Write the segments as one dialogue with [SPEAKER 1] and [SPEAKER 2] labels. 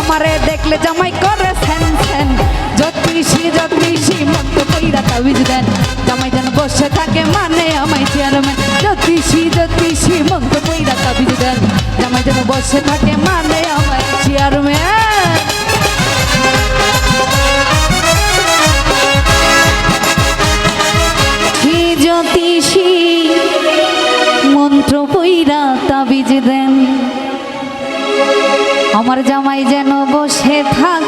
[SPEAKER 1] আমারে দেখলে জামাই করে স্যান স্যান জ্যোতিষী জ্যোতিষী মন্ত কইরা তাবিজ দেন। জামাই যেন বসে থাকে মানে আমায় চেয়ারম্যান জ্যোতিষী জ্যোতিষী মন্ত কইরা তাবিজ দেন। জামাই যেন বসে থাকে মানে আমায় চেয়ারম্যান জ্যোতিষী মন্ত্র পইরা তাবিজ দেন। আমার জামাই যেন বসে থাকে।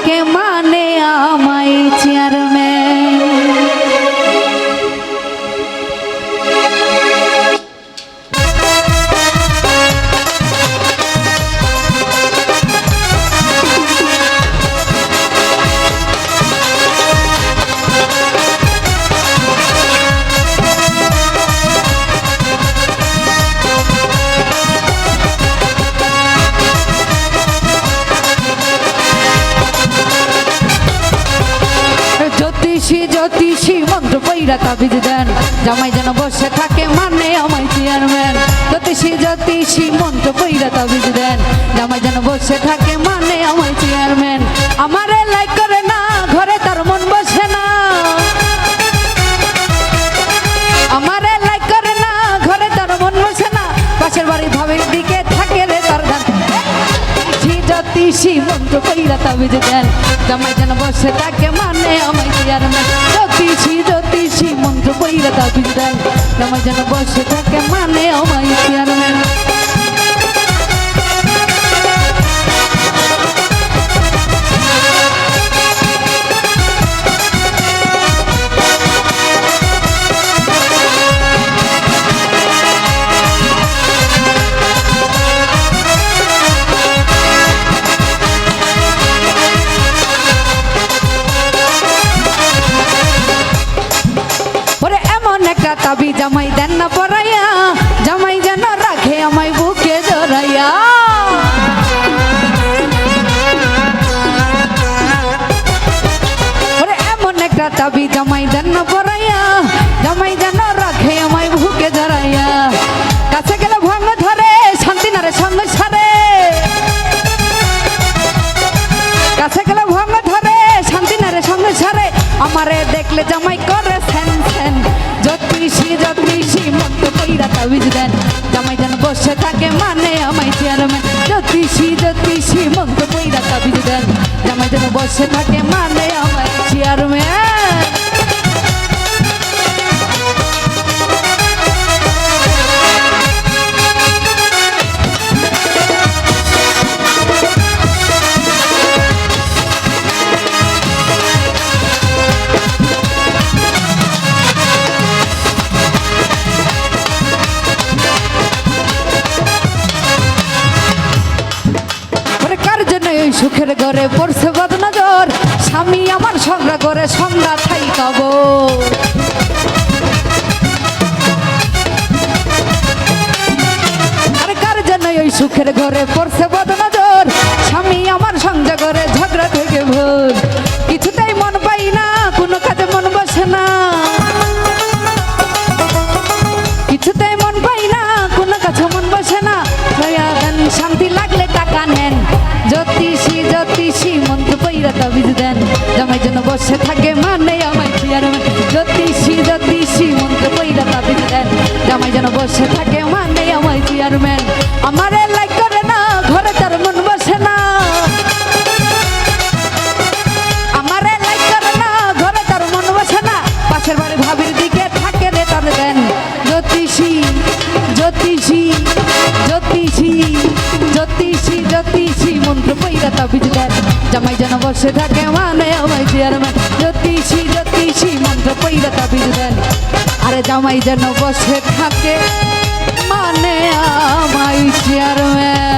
[SPEAKER 1] জ্যোতিষী মন্ত্র পইরা তাবিজ দেন। জামাই যেন বসে থাকে মানে আমায় চেয়ারম্যান। জ্যোতিষী জ্যোতিষী মন্ত্র পইরা তাবিজ দেন, জামাই যেন বসে থাকে মানে আমায় চেয়ারম্যান। আমারে লাইক করে না, ঘরে তার মন বসে না। আমারে লাইক করে না, ঘরে তার মন বসে না। পাশের বাড়ি ভাবির দিকে থাকে রে তার ধান জ্যোতিষী মন্ত্র কইরা তাবিজ দেন, জামাই যেন বসে থাকে মানে জামাই যেন বসে থাকে মানে আমায় চেয়ারম্যান একটা তাবি জামাই দেন না পরাইয়া। জামাই যেন রাখে আমায় বুকে জড়াইয়া। এমন একটা তাবি জামাই দেন না পরাইয়া। জামাই যেন রাখে আমায় বুকে জড়াইয়া। কাছে গেলে ভঙ্গ ধরে, শান্তি নারে সঙ্গ সারে। কাছে গেলে ভঙ্গ ধরে, শান্তি নারে সঙ্গে সারে। আমারে দেখলে জামাই থাকে মানে আমায় চেয়ারম্যান জ্যোতিষী জ্যোতিষী মন্ত কইরা দেন। জামাই যেন বসে থাকে মানে আমায় চেয়ারম্যান সুখের ঘরে পড়ছে বদনজর। স্বামী আমার সংগ্রহ করে সংগ্রা ঠাই কাবো আর কার জন্য ওই সুখের ঘরে পড়ছে বদনজর? স্বামী আমার সংযোগ করে ঝগড়া থেকে ভোর। তাবিজ দেন, জামাই জন্য বসে থাকে মানে আমায় চেয়ারম্যান। জ্যোতিষী জ্যোতিষী, মন্ত্র পৈরা তাবিজ দেন, জামাই যেন বসে থাকে মানে আমায় চেয়ারম্যান। আমারে লাইক করে না, ঘরে তার মন বসে না। আমারে লাইক করে না, ঘরে তার মন বসে না। পাশের বাড়ি ভাবির দিকে থাকে রে তার জ্যোতিষী জ্যোতিষী জ্যোতিষী জ্যোতিষী জ্যোতিষী। মন্ত্র পৈরা তাবিজ দেন জামাই যেন বসে থাকে মানে আমায় চেয়ারম্যান জ্যোতিষী জ্যোতিষী, মন্ত্র পৈরা তাবিজ দেন আরে জামাই যেন বসে থাকে মানে আমায় চেয়ারম্যান